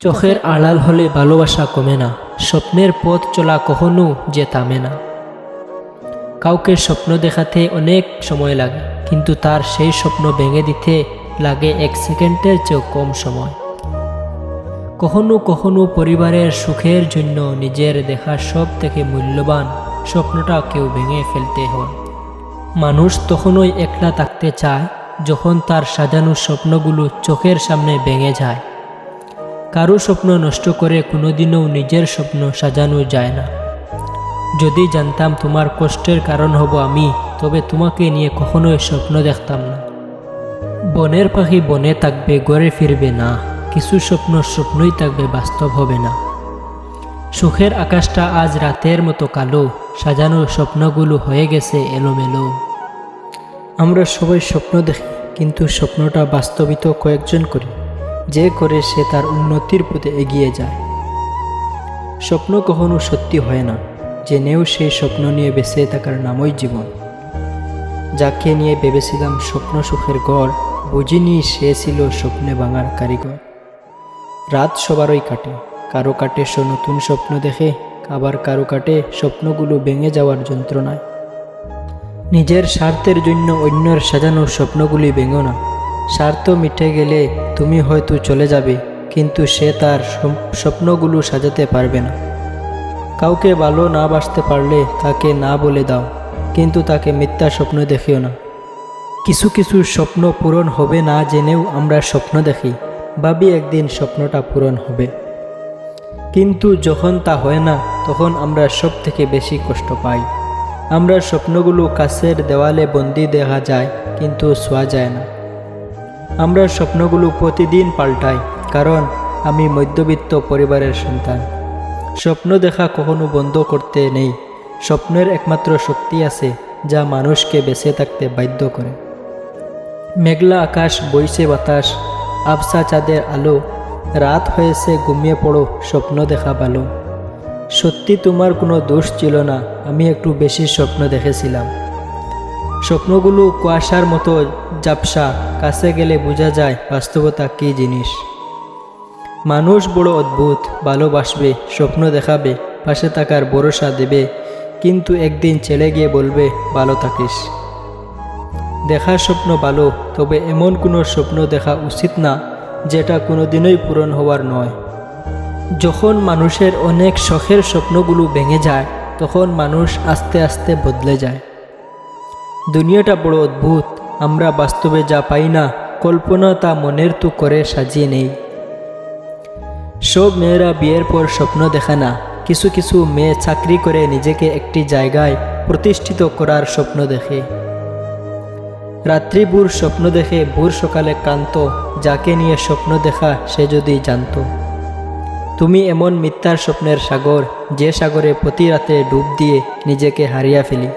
চোখের আড়াল হলে ভালোবাসা কমে না, স্বপ্নের পথ চলা কখনো যে থামে না। কাউকে স্বপ্ন দেখাতে অনেক সময় লাগে, কিন্তু তার সেই স্বপ্ন ভেঙে দিতে লাগে এক সেকেন্ডের চেয়েও কম সময়। কখনো কখনো পরিবারের সুখের জন্য নিজের দেখা সব থেকে মূল্যবান স্বপ্নটা কেউ ভেঙে ফেলতে হয়। মানুষ তখনই একলা থাকতে চায়, যখন তার সাজানো স্বপ্নগুলো চোখের সামনে ভেঙে যায়। কারও স্বপ্ন নষ্ট করে কোনোদিনও নিজের স্বপ্ন সাজানো যায় না। যদি জানতাম তোমার কষ্টের কারণ হব আমি, তবে তোমাকে নিয়ে কখনোই স্বপ্ন দেখতাম না। বনের পাখি বনে থাকবে, গড়ে ফিরবে না। কিছু স্বপ্ন স্বপ্নই থাকবে, বাস্তব হবে না। সুখের আকাশটা আজ রাতের মতো কালো, সাজানো স্বপ্নগুলো হয়ে গেছে এলোমেলো। আমরা সবাই স্বপ্ন দেখি, কিন্তু স্বপ্নটা বাস্তবিত কয়েকজন করি। যে করে সে তার উন্নতির পথে এগিয়ে যায়। স্বপ্ন কখনো সত্যি হয় না, জেনেও সেই স্বপ্ন নিয়ে বেঁচে থাকার নামই জীবন। যাকে নিয়ে ভেবেছিলাম স্বপ্ন সুখের গড় বুঝিনি সে ছিল স্বপ্নে ভাঙার কারিগর। রাত সবারই কাটে, কারও কাটে সে নতুন স্বপ্ন দেখে, আবার কারও কাটে স্বপ্নগুলো ভেঙে যাওয়ার যন্ত্রণায়। নিজের স্বার্থের জন্য অন্যের সাজানো স্বপ্নগুলি ভেঙো না, স্বার্থ মিটে গেলে তুমি হয়তো চলে যাবে, কিন্তু সে তার স্বপ্নগুলো সাজাতে পারবে না। কাউকে ভালো না বাসতে পারলে তাকে না বলে দাও, কিন্তু তাকে মিথ্যা স্বপ্ন দেখিও না। কিছু কিছু স্বপ্ন পূরণ হবে না জেনেও আমরা স্বপ্ন দেখি, ভাবি একদিন স্বপ্নটা পূরণ হবে। কিন্তু যখন তা হয় না, তখন আমরা সব থেকে বেশি কষ্ট পাই। আমরা স্বপ্নগুলো কাছের দেওয়ালে বন্দি দেখা যায়, কিন্তু শোয়া যায় না। আমরা স্বপ্নগুলো প্রতিদিন পাল্টাই, কারণ আমি মধ্যবিত্ত পরিবারের সন্তান। স্বপ্ন দেখা কখনো বন্ধ করতে নেই। স্বপ্নের একমাত্র শক্তি আছে, যা মানুষকে বেঁচে থাকতে বাধ্য করে। মেঘলা আকাশ, বইছে বাতাস আবসা চাঁদের আলো, রাত হয়েছে, ঘুমিয়ে পড়ো, স্বপ্ন দেখা ভালো। সত্যি তোমার কোনো দোষ ছিল না, আমি একটু বেশি স্বপ্ন দেখেছিলাম। স্বপ্নগুলো কুয়াশার মতো জাপসা কাছে গেলে বোঝা যায় বাস্তবতা কী জিনিস। মানুষ বড় অদ্ভুত, ভালোবাসবে, স্বপ্ন দেখাবে, পাশে থাকার ভরসা দেবে, কিন্তু একদিন ছেড়ে গিয়ে বলবে, ভালো থাকিস। দেখার স্বপ্ন ভালো, তবে এমন কোনো স্বপ্ন দেখা উচিত না, যেটা কোনোদিনই পূরণ হওয়ার নয়। যখন মানুষের অনেক শখের স্বপ্নগুলো ভেঙে যায়, তখন মানুষ আস্তে আস্তে বদলে যায়। দুনিয়াটা বড় অদ্ভুত। আমরা বাস্তবে যা পাই না, কল্পনা তা মনের তো করে সাজিয়ে নেই। সব মেয়েরা বিয়ের পর স্বপ্ন দেখে না। কিছু কিছু মেয়ে চাকরি করে নিজেকে একটি জায়গায় প্রতিষ্ঠিত করার স্বপ্ন দেখে। রাত্রি ভোর স্বপ্ন দেখে ভোর সকালে কান্ত যাকে নিয়ে স্বপ্ন দেখা সে যদি জানতো। তুমি এমন মিথ্যার স্বপ্নের সাগর, যে সাগরে প্রতি রাতে ডুব দিয়ে নিজেকে হারিয়ে ফেলি।